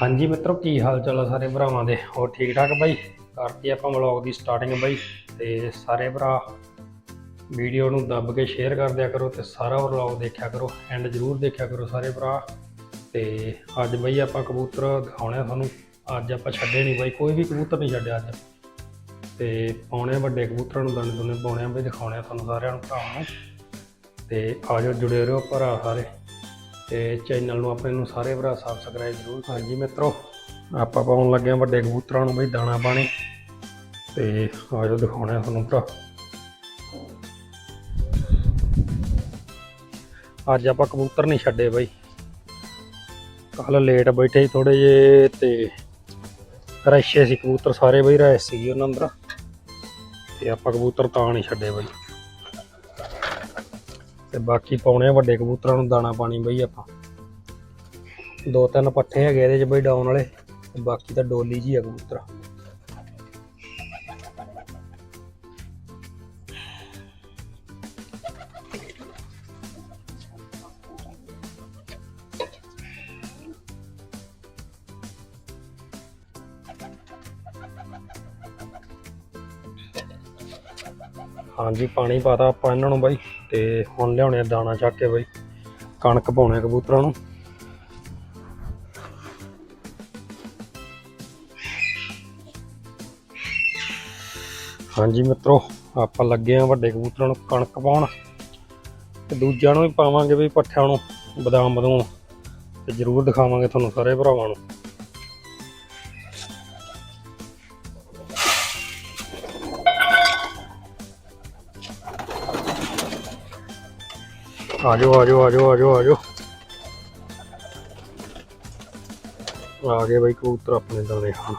ਹਾਂਜੀ ਮਿੱਤਰੋ, ਕੀ ਹਾਲ ਚਾਲ ਆ ਸਾਰੇ ਭਰਾਵਾਂ ਦੇ? ਹੋਰ ਠੀਕ ਠਾਕ ਬਾਈ? ਕਰਤੀ ਆਪਾਂ ਵਲੌਗ ਦੀ ਸਟਾਰਟਿੰਗ ਬਾਈ। ਤੇ ਸਾਰੇ ਭਰਾ ਵੀਡੀਓ ਨੂੰ ਦੱਬ ਕੇ ਸ਼ੇਅਰ ਕਰ ਦਿਆ ਕਰੋ ਤੇ ਸਾਰਾ ਵਲੌਗ ਦੇਖਿਆ ਕਰੋ। ਐਂਡ ਜ਼ਰੂਰ ਦੇਖਿਆ ਕਰੋ ਸਾਰੇ ਭਰਾ। ਤੇ ਅੱਜ ਬਾਈ ਆਪਾਂ ਕਬੂਤਰ ਦਿਖਾਉਣੇ ਆ ਤੁਹਾਨੂੰ। ਅੱਜ ਆਪਾਂ ਛੱਡੇ ਨਹੀਂ ਬਾਈ, ਕੋਈ ਵੀ ਕਬੂਤਰ ਨਹੀਂ ਛੱਡਿਆ ਅੱਜ। ਤੇ ਪਾਉਣੇ ਵੱਡੇ ਕਬੂਤਰਾਂ ਨੂੰ ਦਾਣੇ ਦੁਨੇ ਪਾਉਣੇ ਆ ਬਈ, ਦਿਖਾਉਣੇ ਆ ਤੁਹਾਨੂੰ ਸਾਰਿਆਂ ਨੂੰ, ਭਰਾਵਾਂ ਨੂੰ। ਤੇ ਆਜੋ ਜੁੜੇ ਰਹੋ ਭਰਾ ਸਾਰੇ। ਤੇ ਚੈਨਲ ਨੂੰ ਆਪਣੇ ਨੂੰ ਸਾਰੇ ਭਰਾ ਸਬਸਕ੍ਰਾਈਬ ਜ਼ਰੂਰ ਹਾਂਜੀ ਮਿੱਤਰੋ, ਆਪਾਂ ਪਾਉਣ ਲੱਗੇ ਆ ਵੱਡੇ ਕਬੂਤਰਾਂ ਨੂੰ ਬਈ ਦਾਣਾ ਪਾਣੀ। ਤੇ ਆਜੋ ਦਿਖਾਉਣੇ ਆ ਤੁਹਾਨੂੰ ਭਰਾ। ਅੱਜ ਆਪਾਂ ਕਬੂਤਰ ਨਹੀਂ ਛੱਡੇ ਬਈ। ਕੱਲ ਲੇਟ ਬੈਠੇ ਥੋੜੇ ਜੇ ਤੇ ਰਸ਼ੇ ਸੀ ਕਬੂਤਰ ਸਾਰੇ ਬਈ, ਰੈਸ਼ ਸੀ ਉਹਨਾਂ ਅੰਦਰ। ਤੇ ਆਪਾਂ ਕਬੂਤਰ ਤਾਂ ਨਹੀਂ ਛੱਡੇ ਬਈ। ਤੇ ਬਾਕੀ ਪਾਉਣੇ ਆ ਵੱਡੇ ਕਬੂਤਰਾਂ ਨੂੰ ਦਾਣਾ ਪਾਣੀ ਬਈ ਆਪਾਂ। ਦੋ ਤਿੰਨ ਪੱਠੇ ਹੈਗੇ ਇਹਦੇ ਚ ਬਈ ਡਾਉਣ ਵਾਲੇ, ਤੇ ਬਾਕੀ ਤਾਂ ਡੋਲੀ ਜੀ ਆ ਕਬੂਤਰ। ਹਾਂਜੀ, ਪਾਣੀ ਪਾਤਾ ਆਪਾਂ ਇਹਨਾਂ ਨੂੰ ਬਾਈ ਤੇ ਹੁਣ ਲਿਆਉਣੇ ਆ ਦਾਣਾ ਚੱਕ ਕੇ ਬਾਈ। ਕਣਕ ਪਾਉਣੇ ਆ ਕਬੂਤਰਾਂ ਨੂੰ। ਹਾਂਜੀ ਮਿੱਤਰੋ, ਆਪਾਂ ਲੱਗੇ ਆ ਵੱਡੇ ਕਬੂਤਰਾਂ ਨੂੰ ਕਣਕ ਪਾਉਣ। ਤੇ ਦੂਜਿਆਂ ਨੂੰ ਵੀ ਪਾਵਾਂਗੇ ਵੀ ਪੱਠਿਆਂ ਨੂੰ, ਬਦਾਮ, ਬਦੂਮ। ਤੇ ਜ਼ਰੂਰ ਦਿਖਾਵਾਂਗੇ ਤੁਹਾਨੂੰ ਸਾਰੇ ਭਰਾਵਾਂ ਨੂੰ। ਆ ਜਾਓ ਆ ਜਾਓ ਆ ਜਾਓ ਆ ਗਏ ਬਈ ਕਬੂਤਰ ਆਪਣੇ ਦਾਣੇ ਖਾਣ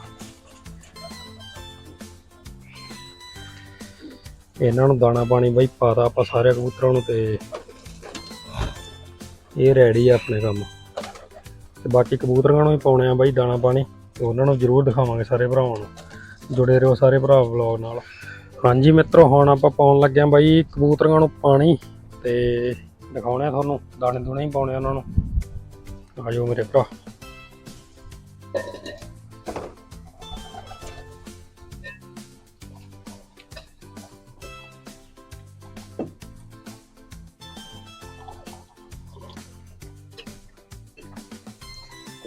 ਇਹਨਾਂ ਨੂੰ ਦਾਣਾ ਪਾਣੀ ਬਈ ਪਾਤਾ ਆਪਾਂ ਸਾਰੇ ਕਬੂਤਰਾਂ ਨੂੰ ਤੇ ਇਹ ਰੈਡੀ ਆ ਆਪਣੇ ਕੰਮ। ਤੇ ਬਾਕੀ ਕਬੂਤਰਾਂ ਨੂੰ ਵੀ ਪਾਉਣੇ ਆ ਬਾਈ ਦਾਣਾ ਪਾਣੀ ਤੇ ਉਹਨਾਂ ਨੂੰ ਜ਼ਰੂਰ ਦਿਖਾਵਾਂਗੇ ਸਾਰੇ ਭਰਾਵਾਂ ਨੂੰ। ਜੁੜੇ ਰਹੋ ਸਾਰੇ ਭਰਾ ਵਲੌਗ ਨਾਲ। ਹਾਂਜੀ ਮਿੱਤਰੋ, ਹੁਣ ਆਪਾਂ ਪਾਉਣ ਲੱਗੇ ਆ ਬਾਈ ਕਬੂਤਰਾਂ ਨੂੰ ਪਾਣੀ ਤੇ ਦਿਖਾਉਣੇ ਆ ਤੁਹਾਨੂੰ, ਦਾਣੇ ਦੁਣੇ ਹੀ ਪਾਉਣੇ ਆ ਉਹਨਾਂ ਨੂੰ। ਆਜੋ ਮੇਰੇ ਭਰਾ।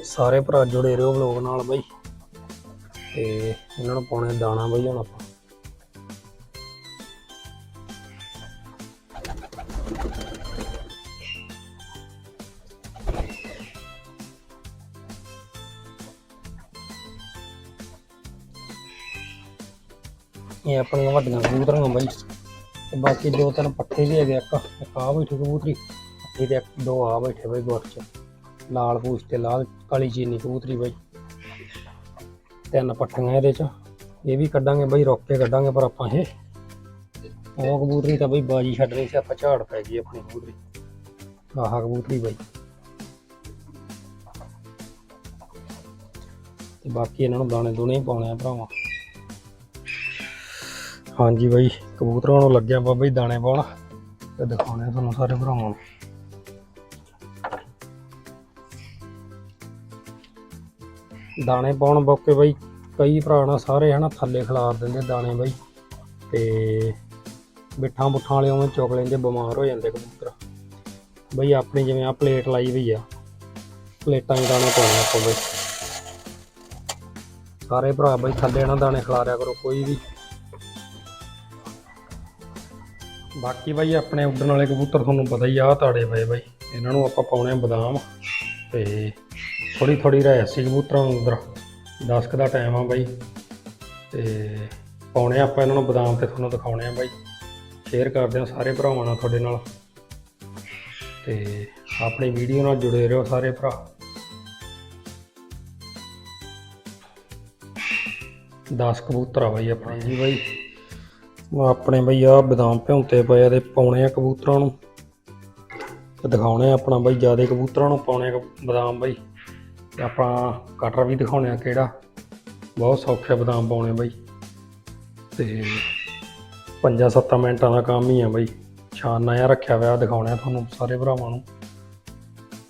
ਸਾਰੇ ਭਰਾ ਜੁੜੇ ਰਹੋ ਵਲੋਗ ਨਾਲ ਬਾਈ। ਤੇ ਇਹਨਾਂ ਨੂੰ ਪਾਉਣੇ ਦਾਣਾ ਬਾਈ ਹੁਣ ਆਪਾਂ। ਇਹ ਆਪਣੀਆਂ ਵੱਡੀਆਂ ਕਬੂਤਰਾਂ ਬਾਈ। ਤੇ ਬਾਕੀ ਦੋ ਤਿੰਨ ਪੱਠੇ ਵੀ ਹੈਗੇ ਇੱਕ ਇੱਕ ਆ ਬੈਠੀ ਕਬੂਤਰੀ ਪੱਠੇ ਤੇ ਦੋ ਆ ਬੈਠੇ ਬਾਈ ਗੁੱਟ ਚ। ਲਾਲ ਪੂਛ ਤੇ ਲਾਲ ਕਾਲੀ ਚੀਨੀ ਕਬੂਤਰੀ ਬਾਈ। ਤਿੰਨ ਪੱਠੀਆਂ ਇਹਦੇ ਚ। ਇਹ ਵੀ ਕੱਢਾਂਗੇ ਬਾਈ, ਰੁੱਕ ਕੇ ਕੱਢਾਂਗੇ ਪਰ ਆਪਾਂ ਇਹ। ਉਹ ਕਬੂਤਰੀ ਤਾਂ ਬਈ ਬਾਜੀ ਛੱਡਣੀ ਸੀ, ਆਪਾਂ ਝਾੜ ਪੈ ਗਈ ਆਪਣੀ ਕਬੂਤਰੀ। ਆਹ ਕਬੂਤਰੀ ਬਾਈ। ਤੇ ਬਾਕੀ ਇਹਨਾਂ ਨੂੰ ਦਾਣੇ ਦੂਣੇ ਹੀ ਪਾਉਣੇ ਆ ਭਰਾਵਾ। ਹਾਂਜੀ ਬਾਈ, ਕਬੂਤਰਾਂ ਨੂੰ ਲੱਗਿਆ ਬਾਬਾ ਜੀ ਦਾਣੇ ਪਾਉਣ। ਤੇ ਦਿਖਾਉਣੇ ਆ ਤੁਹਾਨੂੰ ਸਾਰੇ ਭਰਾਵਾਂ ਨੂੰ। ਦਾਣੇ ਪਾਉਣ ਬੋਕੇ ਬਾਈ, ਕਈ ਭਰਾ ਨਾ ਸਾਰੇ ਹਨਾ ਥੱਲੇ ਖਿਲਾਰ ਦਿੰਦੇ ਦਾਣੇ ਬਾਈ। ਤੇ ਬਿੱਠਾਂ ਬੁੱਠਾਂ ਵਾਲੇ ਉਵੇਂ ਚੁੱਕ ਲੈਂਦੇ, ਬਿਮਾਰ ਹੋ ਜਾਂਦੇ ਕਬੂਤਰ। ਬਈ, ਆਪਣੀ ਜਿਵੇਂ ਆ ਪਲੇਟ ਲਾਈ ਹੋਈ ਆ, ਪਲੇਟਾਂ 'ਚ ਦਾਣੇ ਪਾਉਣੇ ਆਪਾਂ ਬਈ। ਸਾਰੇ ਭਰਾ ਬਈ ਥੱਲੇ ਨਾ ਦਾਣੇ ਖਿਲਾਰਿਆ ਕਰੋ, ਕੋਈ ਵੀ ਬਾਕੀ ਬਾਈ, ਆਪਣੇ ਉੱਡਣ ਵਾਲੇ ਕਬੂਤਰ ਤੁਹਾਨੂੰ ਪਤਾ ਹੀ ਆ, ਆਹ ਤਾੜੇ ਪਏ ਬਾਈ। ਇਹਨਾਂ ਨੂੰ ਆਪਾਂ ਪਾਉਣੇ ਆ ਬਦਾਮ ਤੇ ਥੋੜੀ ਥੋੜੀ ਰਹਿਸੀ ਕਬੂਤਰਾਂ ਨੂੰ ਅੰਦਰ। 10 ਕੁ ਦਾ ਟਾਈਮ ਆ ਬਾਈ। ਤੇ ਪਾਉਣੇ ਆ ਆਪਾਂ ਇਹਨਾਂ ਨੂੰ ਬਦਾਮ ਤੇ ਤੁਹਾਨੂੰ ਦਿਖਾਉਣੇ ਆ ਬਾਈ। ਸ਼ੇਅਰ ਕਰਦੇ ਆ ਸਾਰੇ ਭਰਾਵਾਂ ਨਾਲ ਤੁਹਾਡੇ ਨਾਲ। ਤੇ ਆਪਣੀ ਵੀਡੀਓ ਨਾਲ ਜੁੜੇ ਰਹੋ ਸਾਰੇ ਭਰਾ। ਦਸ ਕਬੂਤਰ ਆ ਬਾਈ ਆਪਣੇ। ਜੀ ਬਾਈ। ਆਪਣੇ ਬਈ ਆ ਬਦਾਮ ਭਿਉਂਤੇ ਪਏ ਆ ਤੇ ਪਾਉਣੇ ਆ ਕਬੂਤਰਾਂ ਨੂੰ। ਤੇ ਦਿਖਾਉਣੇ ਆ ਆਪਣਾ ਬਈ ਜਿਆਦੇ ਕਬੂਤਰਾਂ ਨੂੰ ਪਾਉਣੇ ਆ ਬਦਾਮ ਬਈ। ਤੇ ਆਪਾਂ ਕਟਰ ਵੀ ਦਿਖਾਉਣੇ ਆ ਕਿਹੜਾ। ਬਹੁਤ ਸੌਖੇ ਬਦਾਮ ਪਾਉਣੇ ਬਈ। ਤੇ 5-7 ਮਿੰਟਾਂ ਦਾ ਕੰਮ ਹੀ ਆ ਬਈ। ਛਾਨਾ ਜਿਹਾ ਰੱਖਿਆ ਹੋਇਆ, ਦਿਖਾਉਣੇ ਆ ਤੁਹਾਨੂੰ ਸਾਰੇ ਭਰਾਵਾਂ ਨੂੰ।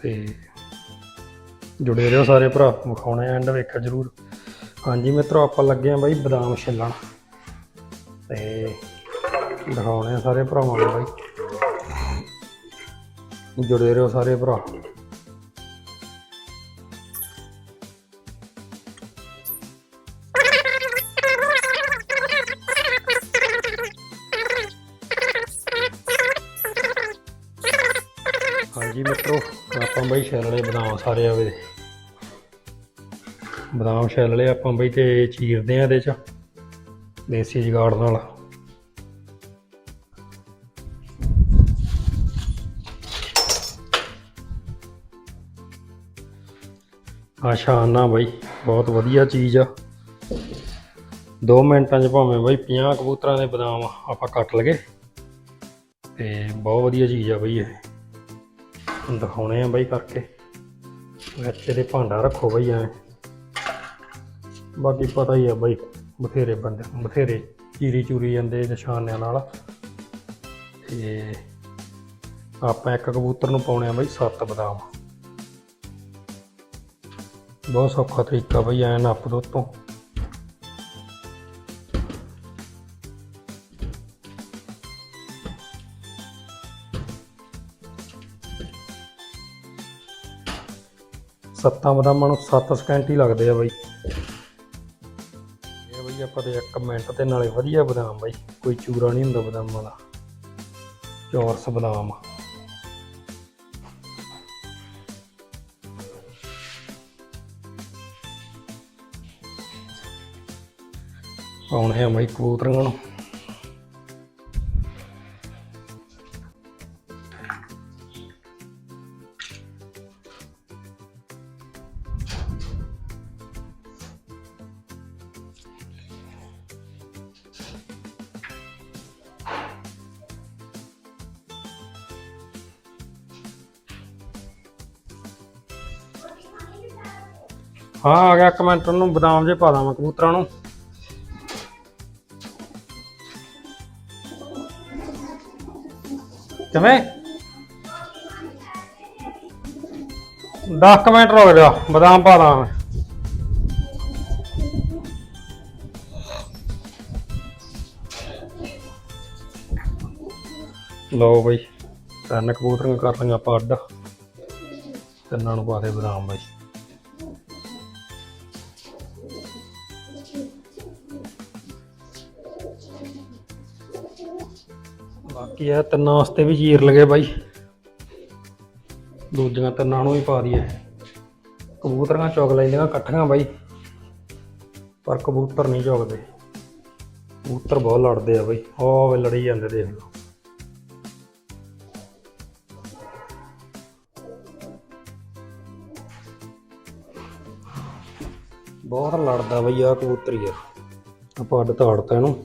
ਤੇ ਜੁੜੇ ਰਹੋ ਸਾਰੇ ਭਰਾ, ਵਿਖਾਉਣੇ ਐਂਡ ਵੇਖਿਆ ਜਰੂਰ। ਹਾਂਜੀ ਮਿੱਤਰੋ, ਆਪਾਂ ਲੱਗੇ ਆ ਬਾਈ ਬਦਾਮ ਛਿੱਲਣ। ਤੇ ਦਿਖਾਉਣੇ ਆ ਸਾਰੇ ਭਰਾਵਾਂ ਨੂੰ ਬਾਈ। ਜੁੜੇ ਰਹੋ ਸਾਰੇ ਭਰਾ। ਹਾਂਜੀ ਮਿੱਤਰੋ, ਆਪਾਂ ਬਾਈ ਛਿੱਲ ਬਦਾਮ ਸਾਰੇ ਆਵੇ ਬਦਾਮ ਛਿੱਲ ਆਪਾਂ ਬਈ ਤੇ ਚੀਰਦੇ ਆ ਇਹਦੇ ਚ। ਦੇਸੀ ਜੁਗਾੜ ਨਾਲ। ਆ ਸ਼ਾਨਾ ਬਈ, ਬਹੁਤ ਵਧੀਆ ਚੀਜ਼ ਆ। 2 ਮਿੰਟਾਂ 'ਚ ਭਾਵੇਂ ਬਈ 50 ਕਬੂਤਰਾਂ ਦੇ ਬਦਾਮ ਆਪਾਂ ਕੱਟ ਲਗੇ। ਤੇ ਬਹੁਤ ਵਧੀਆ ਚੀਜ਼ ਆ ਬਈ ਇਹ। ਦਿਖਾਉਣੇ ਆ ਬਈ ਕਰਕੇ। ਵਿੱਚ ਇਹਦੇ ਭਾਂਡਾ ਰੱਖੋ ਬਈ ਐ। ਬਾਕੀ ਪਤਾ ਹੀ ਆ ਬਈ ਬਥੇਰੇ ਬੰਦੇ, ਬਥੇਰੇ ਚੀਰੀ ਚੂਰੀ ਜਾਂਦੇ ਨਿਸ਼ਾਨਿਆਂ ਨਾਲ। ਤੇ ਆਪਾਂ ਇੱਕ ਕਬੂਤਰ ਨੂੰ ਪਾਉਣੇ ਆ ਬਈ ਸੱਤ ਬਦਾਮ। ਬਹੁਤ ਸੌਖਾ ਤਰੀਕਾ ਬਈ, ਐ ਨੱਪ ਦੋ ਤੋਂ ਸੱਤਾਂ ਬਦਾਮਾਂ ਨੂੰ 7 ਸਕਿੰਟ ਹੀ ਲੱਗਦੇ ਆ ਬਈ। ਇਹ ਬਈ ਆਪਾਂ ਤੇ 1 ਮਿੰਟ ਤੇ ਨਾਲੇ ਵਧੀਆ ਬਦਾਮ ਬਾਈ। ਕੋਈ ਚੂਰਾ ਨਹੀਂ ਹੁੰਦਾ ਬਦਾਮਾਂ ਦਾ। ਚੌਰਸ ਬਦਾਮ। ਪਾਉਣੇ ਆ ਬਈ ਕਬੂਤਰਾਂ ਨੂੰ। ਹਾਂ, ਆ ਗਿਆ ਕਮੈਂਟ ਨੂੰ, ਬਦਾਮ ਜੇ ਪਾ ਦਾਂ ਕਬੂਤਰਾਂ ਨੂੰ। ਕਿਵੇਂ? 10 ਮਿੰਟ ਰੁਕ ਜਾ ਬਦਾਮ ਪਾ ਦਾਂ ਮੈਂ। ਲਓ ਬਈ, ਤਿੰਨ ਕਬੂਤਰਾਂ ਕਰ ਲਈਆਂ ਆਪਾਂ ਅੱਡ। ਤਿੰਨਾਂ ਨੂੰ ਪਾ ਦੇ ਬਦਾਮ ਬਈ। ਬਾਕੀ ਇਹ ਤਿੰਨਾਂ ਵਾਸਤੇ ਵੀ ਚੀਰ ਲਗੇ ਬਾਈ। ਦੂਜੀਆਂ ਤਿੰਨਾਂ ਨੂੰ ਵੀ ਪਾ ਦਈਏ। ਕਬੂਤਰਾਂ ਚੁਗ ਲੈਂਦੀਆਂ ਇਕੱਠੀਆਂ ਬਾਈ, ਪਰ ਕਬੂਤਰ ਨਹੀਂ ਚੁਗਦੇ। ਕਬੂਤਰ ਬਹੁਤ ਲੜਦੇ ਆ ਬਾਈ ਉਹ ਵੇ ਲੜੀ ਜਾਂਦੇ ਦੇਖ ਲਓ। ਬਹੁਤ ਲੜਦਾ ਬਈ ਆ ਕਬੂਤਰ ਯਾਰ ਆਪਾਂ ਅੱਡ ਤਾੜਤਾ ਇਹਨੂੰ।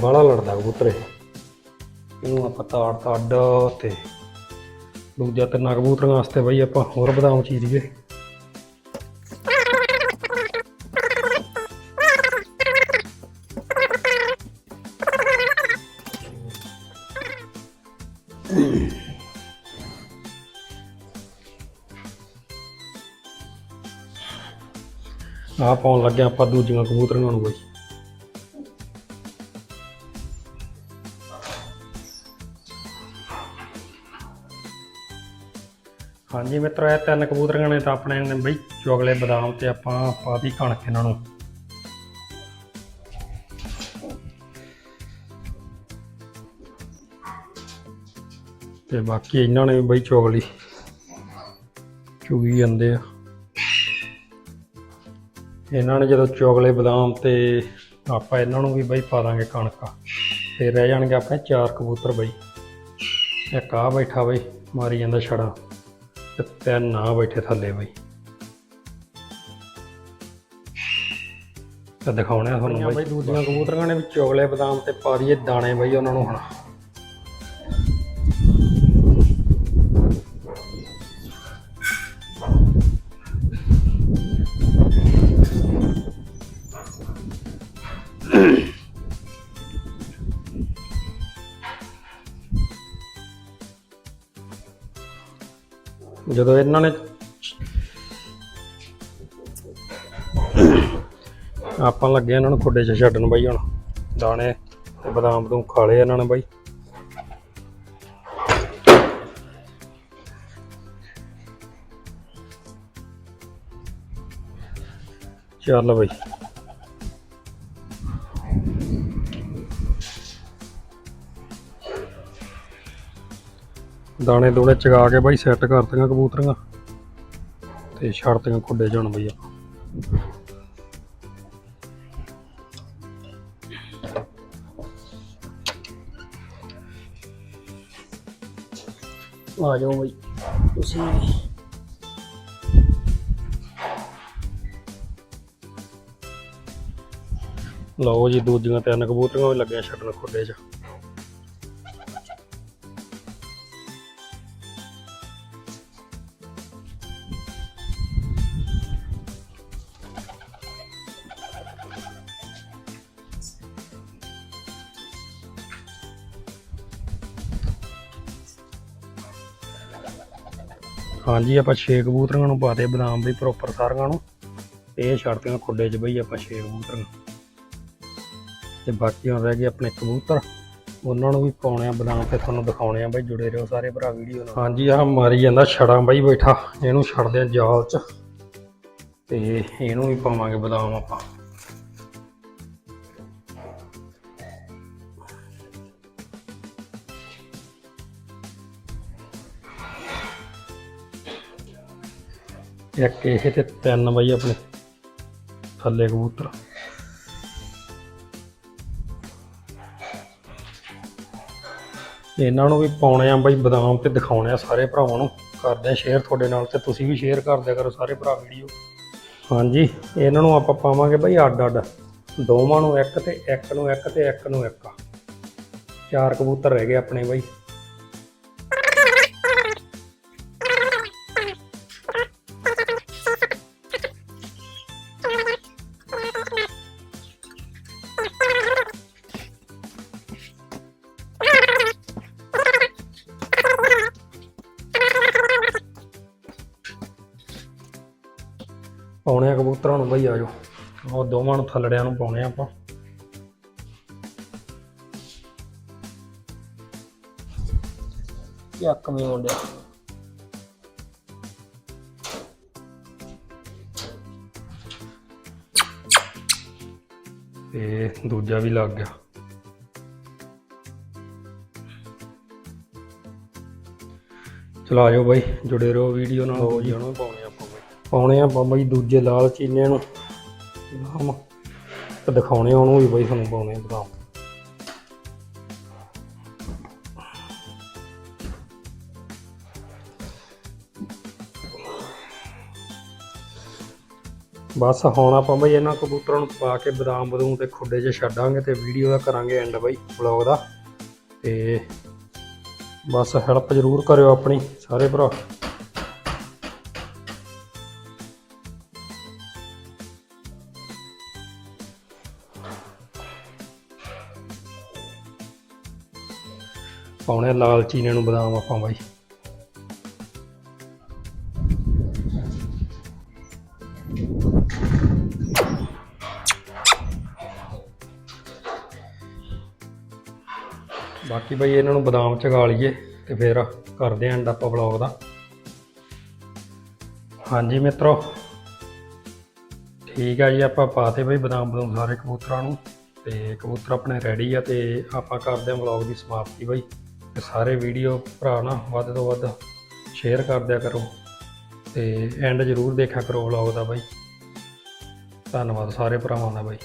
ਬੜਾ ਲੜਦਾ ਕਬੂਤਰ ਇਹ ਇਹਨੂੰ ਆਪਾਂ ਤਾੜ ਤਾ ਅੱਡ ਤੇ ਦੂਜਾ ਤਿੰਨਾਂ ਕਬੂਤਰਾਂ ਵਾਸਤੇ ਬਈ ਆਪਾਂ ਹੋਰ ਬਦਾਮ ਚੀਰੀਏ ਆਹ ਪਾਉਣ ਲੱਗਿਆ ਆਪਾਂ ਦੂਜੀਆਂ ਕਬੂਤਰੀਆਂ ਨੂੰ ਬਈ ਹਾਂਜੀ ਮਿੱਤਰੋ, ਇਹ ਤਿੰਨ ਕਬੂਤਰੀਆਂ ਨੇ ਤਾਂ ਆਪਣੇ ਨੇ ਬਈ ਚੋਗਲੇ ਬਦਾਮ ਤੇ ਆਪਾਂ ਪਾਤੀ ਕਣਕ ਇਹਨਾਂ ਨੂੰ। ਤੇ ਬਾਕੀ ਇਹਨਾਂ ਨੇ ਵੀ ਬਈ ਚੋਗਲੀ ਚੁਗੀ ਜਾਂਦੇ ਆ। ਇਹਨਾਂ ਨੇ ਜਦੋਂ ਚੋਗਲੇ ਬਦਾਮ ਤੇ ਆਪਾਂ ਇਹਨਾਂ ਨੂੰ ਵੀ ਬਈ ਪਾ ਦਾਂਗੇ ਕਣਕ ਤੇ ਰਹਿ ਜਾਣਗੇ ਆਪਣੇ ਚਾਰ ਕਬੂਤਰ ਬਈ। ਇੱਕ ਆ ਬੈਠਾ ਬਈ, ਮਾਰੀ ਜਾਂਦਾ ਛੜਾ। ਤੇ ਤਿੰਨ ਆ ਬੈਠੇ ਥੱਲੇ ਬਈ। ਤੇ ਦਿਖਾਉਣੇ ਆ ਤੁਹਾਨੂੰ ਬਈ ਦੂਜੀਆਂ ਕਬੂਤਰਾਂ ਨੇ ਵੀ ਚੋਗਲੇ ਬਦਾਮ ਤੇ ਪਾ ਦਈਏ ਦਾਣੇ ਬਈ ਉਹਨਾਂ ਨੂੰ ਹੁਣ। ਜਦੋਂ ਇਹਨਾਂ ਨੇ ਆਪਾਂ ਲੱਗੇ ਇਹਨਾਂ ਨੂੰ ਖੁੱਡੇ 'ਚ ਛੱਡਣ ਬਾਈ ਹੁਣ, ਦਾਣੇ ਤੇ ਬਦਾਮ ਬਦੂਮ ਖਾ ਲਏ ਇਹਨਾਂ ਨੇ ਬਾਈ। ਚੱਲ ਬਾਈ। ਦਾਣੇ ਦੂਣੇ ਚਗਾ ਕੇ ਬਾਈ ਸੈੱਟ ਕਰਤੀਆਂ ਕਬੂਤਰੀਆਂ। ਤੇ ਛੱਡਤੀਆਂ ਖੁੱਡੇ 'ਚ ਹੁਣ ਬਈ ਆਪਾਂ ਆ ਜਾਓ ਬਈ। ਤੁਸੀਂ ਲਓ ਜੀ ਦੂਜੀਆਂ ਤਿੰਨ ਕਬੂਤਰੀਆਂ ਵੀ ਲੱਗੀਆਂ ਛੱਡਣ ਖੁੱਡੇ 'ਚ। ਹਾਂਜੀ, ਆਪਾਂ ਛੇ ਕਬੂਤਰਾਂ ਨੂੰ ਪਾਤੇ ਬਦਾਮ ਵੀ ਪ੍ਰੋਪਰ ਸਾਰੀਆਂ ਨੂੰ। ਤੇ ਇਹ ਛੱਡਤੀਆਂ ਖੁੱਡੇ 'ਚ ਬਈ ਆਪਾਂ ਛੇ ਕਬੂਤਰੀਆਂ ਤੇ ਬਾਕੀ ਹੁਣ ਰਹਿ ਗਏ ਆਪਣੇ ਕਬੂਤਰ। ਉਹਨਾਂ ਨੂੰ ਵੀ ਪਾਉਣੇ ਆ ਬਦਾਮ ਤੇ ਤੁਹਾਨੂੰ ਦਿਖਾਉਣੇ ਆ ਬਾਈ, ਜੁੜੇ ਰਹੋ ਸਾਰੇ ਭਰਾ ਵੀਡੀਓ ਨਾਲ। ਹਾਂਜੀ, ਆਹ ਮਾਰੀ ਜਾਂਦਾ ਛੜਾਂ ਬਾਈ ਬੈਠਾ। ਇਹਨੂੰ ਛੱਡਦੇ ਆ ਜਾਲ 'ਚ। ਤੇ ਇਹਨੂੰ ਵੀ ਪਾਵਾਂਗੇ ਬਦਾਮ ਆਪਾਂ। ਇੱਕ ਇਹ ਤੇ ਤਿੰਨ ਬਾਈ ਆਪਣੇ ਥੱਲੇ ਕਬੂਤਰ। ਇਹਨਾਂ ਨੂੰ ਵੀ ਪਾਉਣੇ ਆ ਬਾਈ, ਬਦਾਮ ਤੇ ਦਿਖਾਉਣੇ ਆ ਸਾਰੇ ਭਰਾਵਾਂ ਨੂੰ। ਕਰਦੇ ਆ ਸ਼ੇਅਰ ਤੁਹਾਡੇ ਨਾਲ ਤੇ ਤੁਸੀਂ ਵੀ ਸ਼ੇਅਰ ਕਰਦੇ ਕਰੋ ਸਾਰੇ ਭਰਾ ਵੀਡੀਓ। ਹਾਂਜੀ, ਇਹਨਾਂ ਨੂੰ ਆਪਾਂ ਪਾਵਾਂਗੇ ਬਾਈ ਅੱਡ ਅੱਡ। ਦੋਵਾਂ ਨੂੰ ਇੱਕ ਤੇ ਇੱਕ ਨੂੰ ਇੱਕ ਤੇ ਇੱਕ ਨੂੰ ਇੱਕ। ਚਾਰ ਕਬੂਤਰ ਰਹਿ ਗਏ ਆਪਣੇ ਬਾਈ। ਉਹ ਦੋਵਾਂ ਨੂੰ ਥੱਲੜਿਆਂ ਨੂੰ ਪਾਉਣੇ ਆਪਾਂ। ਯੱਕ ਮੇ ਮੁੰਡਿਆ ਤੇ ਦੂਜਾ ਵੀ ਲੱਗ ਗਿਆ। ਚਲੋ ਆਜੋ ਬਾਈ ਜੁੜੇ ਰਹੋ ਵੀਡੀਓ ਨਾਲ। ਹੋ ਜੀ ਹੁਣ ਪਾਉਣੇ ਆਪਾਂ ਬਾਈ। ਪਾਉਣੇ ਆਪਾਂ ਬਾਈ ਦੂਜੇ ਲਾਲ ਚੀਨੇ ਨੂੰ। ਨਾਮ ਤੇ ਦਿਖਾਉਣੇ ਉਹਨੂੰ ਵੀ ਬਾਈ ਤੁਹਾਨੂੰ ਪਾਉਣੇ ਆ ਬਸ ਹੁਣ ਆਪਾਂ ਬਈ ਇਹਨਾਂ ਕਬੂਤਰਾਂ ਨੂੰ ਪਾ ਕੇ ਬਦਾਮ ਬਦੂਮ ਤੇ ਖੁੱਡੇ 'ਚ ਛੱਡਾਂਗੇ ਤੇ ਵੀਡੀਓ ਦਾ ਕਰਾਂਗੇ ਐਂਡ ਬਈ ਵਲੌਗ ਦਾ। ਤੇ ਬਸ ਹੈਲਪ ਜ਼ਰੂਰ ਕਰਿਓ ਆਪਣੀ ਸਾਰੇ ਭਰਾ। ਪਾਉਣੇ ਆ, ਲਾਲ ਚੀਨੇ ਨੂੰ ਬਦਾਮ ਆਪਾਂ ਬਾਈ। ਬਾਕੀ ਬਈ ਇਹਨਾਂ ਨੂੰ ਬਦਾਮ ਚਗਾ ਲਈਏ ਤੇ ਫਿਰ ਕਰਦੇ ਆਂ ਆਪਾਂ ਵਲੌਗ ਦਾ। ਹਾਂਜੀ ਮਿੱਤਰੋ, ਠੀਕ ਆ ਜੀ, ਆਪਾਂ ਪਾਤੇ ਬਈ ਬਦਾਮ ਬਦਾਮ ਸਾਰੇ ਕਬੂਤਰਾਂ ਨੂੰ ਤੇ ਕਬੂਤਰ ਆਪਣੇ ਰੈਡੀ ਆ ਤੇ ਆਪਾਂ ਕਰਦੇ ਆਂ ਵਲੌਗ ਦੀ ਸਮਾਪਤੀ ਬਈ। ਸਾਰੇ ਵੀਡੀਓ ਭਰਾ ਨਾ ਵੱਧ ਤੋਂ ਵੱਧ ਸ਼ੇਅਰ ਕਰ ਦਿਆ ਕਰੋ ਤੇ ਐਂਡ ਜ਼ਰੂਰ ਦੇਖਿਆ ਕਰੋ ਵਲੌਗ ਦਾ ਬਾਈ। ਧੰਨਵਾਦ ਸਾਰੇ ਭਰਾਵਾਂ ਦਾ ਬਾਈ।